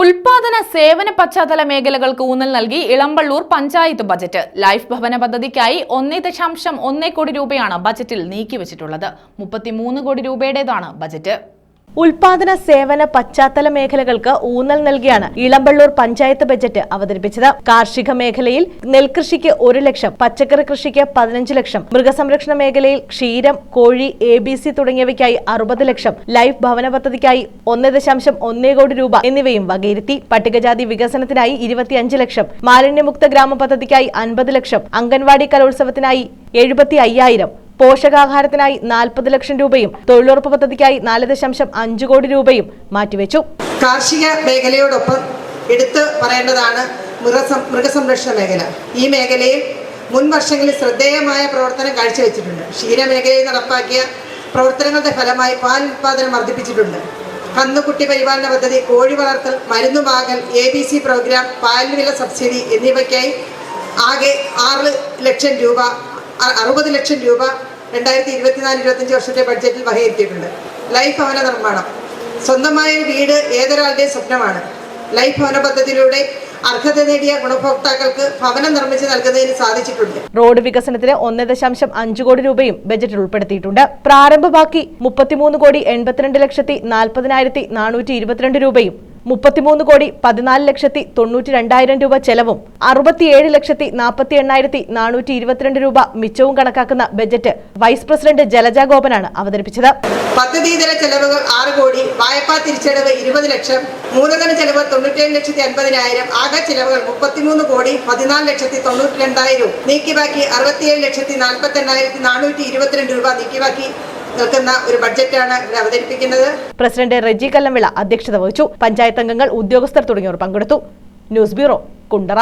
ഉൽപാദന സേവന പശ്ചാത്തല മേഖലകൾക്ക് ഊന്നൽ നൽകി ഇളമ്പള്ളൂർ പഞ്ചായത്ത് ബജറ്റ്. ലൈഫ് ഭവന പദ്ധതിക്കായി ഒന്നേ ദശാംശം ഒന്നേ കോടി രൂപയാണ് ബജറ്റിൽ നീക്കിവച്ചിട്ടുള്ളത്. മുപ്പത്തിമൂന്ന് കോടി രൂപയുടേതാണ് ബജറ്റ്. ഉൽപാദന സേവന പശ്ചാത്തല മേഖലകൾക്ക് ഊന്നൽ നൽകിയാണ് ഇളമ്പള്ളൂർ പഞ്ചായത്ത് ബജറ്റ് അവതരിപ്പിച്ചത്. കാർഷിക മേഖലയിൽ നെൽകൃഷിക്ക് ഒരു ലക്ഷം പച്ചക്കറി കൃഷിക്ക് പതിനഞ്ച് ലക്ഷം മൃഗസംരക്ഷണ മേഖലയിൽ ക്ഷീരം കോഴി എ ബി സി തുടങ്ങിയവയ്ക്കായി അറുപത് ലക്ഷം ലൈഫ് ഭവന പദ്ധതിക്കായി ഒന്ന് ദശാംശം ഒന്നേ കോടി രൂപ എന്നിവയും വകയിരുത്തി. പട്ടികജാതി വികസനത്തിനായി ഇരുപത്തിയഞ്ച് ലക്ഷം മാലിന്യമുക്ത ഗ്രാമ പദ്ധതിക്കായി അൻപത് ലക്ഷം അംഗൻവാടി കലോത്സവത്തിനായി എഴുപത്തി അയ്യായിരം പോഷകാഹാരത്തിനായി നാൽപ്പത് ലക്ഷം രൂപയും തൊഴിലുറപ്പ് പദ്ധതിക്കായി നാല് ദശാംശം അഞ്ച് കോടി രൂപയും മാറ്റിവെച്ചു. കാർഷിക മേഖലയോടൊപ്പം എടുത്ത് പറയേണ്ടതാണ് മൃഗസംരക്ഷണ മേഖല. ഈ മേഖലയിൽ മുൻ വർഷങ്ങളിൽ ശ്രദ്ധേയമായ പ്രവർത്തനം കാഴ്ചവെച്ചിട്ടുണ്ട്. ക്ഷീരമേഖലയിൽ നടപ്പാക്കിയ പ്രവർത്തനങ്ങളുടെ ഫലമായി പാൽ ഉൽപ്പാദനം വർദ്ധിപ്പിച്ചിട്ടുണ്ട്. കന്നുകുട്ടി പരിപാലന പദ്ധതി കോഴി വളർത്തൽ മരുന്നുമാകൽ എ ബി സി പ്രോഗ്രാം പാലിന് വില സബ്സിഡി എന്നിവയ്ക്കായി ആകെ ആറ് ലക്ഷം രൂപ അറുപത് ലക്ഷം രൂപ രണ്ടായിരത്തി ഇരുപത്തിനാല് ഇരുപത്തഞ്ച് വർഷത്തെ ബഡ്ജറ്റിൽ വകയിരുത്തിയിട്ടുണ്ട്. ലൈഫ് ഭവന നിർമ്മാണം. സ്വന്തമായ വീട് ഏതൊരാളുടെയും സ്വപ്നമാണ്. ലൈഫ് ഭവന പദ്ധതിയിലൂടെ അർഹത നേടിയ ഗുണഭോക്താക്കൾക്ക് ഭവനം നിർമ്മിച്ച് നൽകുന്നതിന് സാധിച്ചിട്ടുണ്ട്. റോഡ് വികസനത്തിന് ഒന്ന് ദശാംശം അഞ്ച് കോടി രൂപയും ബജറ്റിൽ ഉൾപ്പെടുത്തിയിട്ടുണ്ട്. പ്രാരംഭ ബാക്കി മുപ്പത്തിമൂന്ന് കോടി എൺപത്തിരണ്ട് ലക്ഷത്തി നാൽപ്പതിനായിരത്തി നാനൂറ്റി ഇരുപത്തിരണ്ട് രൂപയും മുപ്പത്തിമൂന്ന് കോടി പതിനാല് ലക്ഷത്തി തൊണ്ണൂറ്റി രണ്ടായിരം രൂപ ചെലവും അറുപത്തിയേഴ് ലക്ഷത്തി നാൽപ്പത്തി എണ്ണായിരത്തി നാനൂറ്റി ഇരുപത്തിരണ്ട് രൂപ മിച്ചവും കണക്കാക്കുന്ന ബജറ്റ് വൈസ് പ്രസിഡന്റ് ജലജ ഗോപനാണ് അവതരിപ്പിച്ചത്. പദ്ധതിതര ചെലവുകൾ ആറ് കോടി വായ്പാ തിരിച്ചടവ് ഇരുപത് ലക്ഷം മൂലധന ചെലവ് തൊണ്ണൂറ്റേഴ് ലക്ഷത്തി അൻപതിനായിരം ആകെ ചെലവുകൾ മുപ്പത്തിമൂന്ന് കോടി പതിനാല് ലക്ഷത്തി തൊണ്ണൂറ്റി രണ്ടായിരവും നീക്കിബാക്കി അറുപത്തിയേഴ് ലക്ഷത്തി നാൽപ്പത്തി എണ്ണായിരത്തി നാനൂറ്റി ഇരുപത്തിരണ്ട് രൂപ നീക്കിബാക്കി നിൽക്കുന്ന ഒരു ബഡ്ജറ്റാണ് ഇവിടെ അവതരിപ്പിക്കുന്നത്. പ്രസിഡന്റ് റെജി കല്ലംവിള അധ്യക്ഷത വഹിച്ചു. പഞ്ചായത്ത് അംഗങ്ങൾ ഉദ്യോഗസ്ഥർ തുടങ്ങിയവർ പങ്കെടുത്തു. News bureau Kundara.